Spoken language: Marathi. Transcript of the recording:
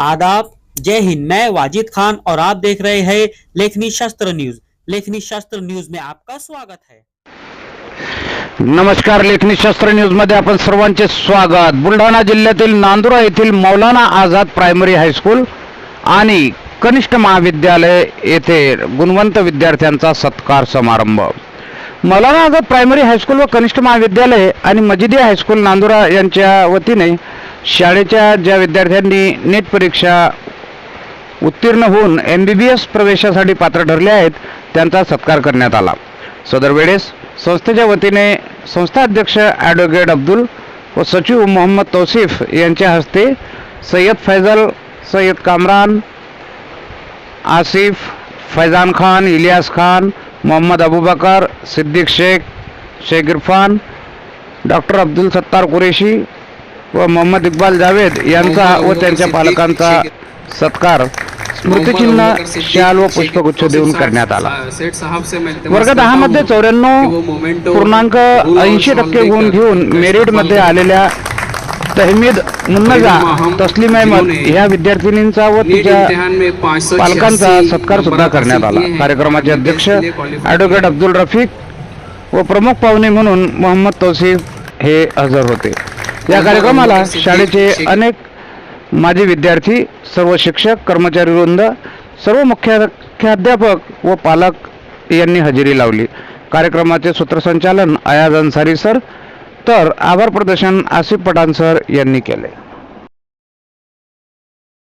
आदाब। जय हिंद। मैं वाजिद खान और आप देख रहे हैं लेखनी शास्त्र न्यूज। लेखनी शास्त्र न्यूज में आपका स्वागत है। नमस्कार लेखनी शास्त्र न्यूजमध्ये आपण सर्वांचे स्वागत. बुलढाणा जिल्ह्यातील नांदुरा येथील मौलाना आझाद प्रायमरी हायस्कूल आणि कनिष्ठ महाविद्यालय येथे गुणवंत विद्यार्थ्यांचा सत्कार समारंभ. मौलाना आझाद प्रायमरी हायस्कूल व कनिष्ठ महाविद्यालय आणि मजिदी हायस्कूल नांदुरा यांच्या वतीने शाळेच्या ज्या विद्यार्थ्यांनी नीट परीक्षा उत्तीर्ण होऊन एम बी बी एस प्रवेशासाठी पात्र ठरले आहेत त्यांचा सत्कार करण्यात आला. सदर वेळेस संस्थेच्या वतीने संस्था अध्यक्ष ॲडव्होकेट अब्दुल व सचिव मोहम्मद तौसिफ यांच्या हस्ते सय्यद फैजल सय्यद कामरान आसिफ फैजान खान इलियास खान मोहम्मद अबूबकर सिद्दीक शेख शेख इरफान डॉक्टर अब्दुल सत्तार कुरेशी व मोहम्मद इक्बाल जावेद यांचा व त्यांच्या पालकांचा सत्कार स्मृतिचिन्ह शाल व पुष्पगुच्छ देऊन करण्यात आला. वर्ग दहा मध्ये चौऱ्याण्णव पूर्णांक ऐंशी टक्के गुण घेऊन मेरिटमध्ये आलेल्या तहमीद मुन्नजा तस्लीम अहमद ह्या विद्यार्थिनींचा व तिच्या पालकांचा सत्कार सुद्धा करण्यात आला. कार्यक्रमाचे अध्यक्ष ॲडव्होकेट अब्दुल रफीक व प्रमुख पाहुणे म्हणून मोहम्मद तौसिफ हे हजर होते. या कार्यक्रमाला शाळेचे अनेक माजी विद्यार्थी सर्व शिक्षक कर्मचारी वृंद सर्व मुख्याध्यापक व पालक यांनी हजेरी लावली. कार्यक्रमाचे सूत्रसंचालन अयाज अन्सारी सर तर आभार प्रदर्शन आसिफ पठाण सर यांनी केले.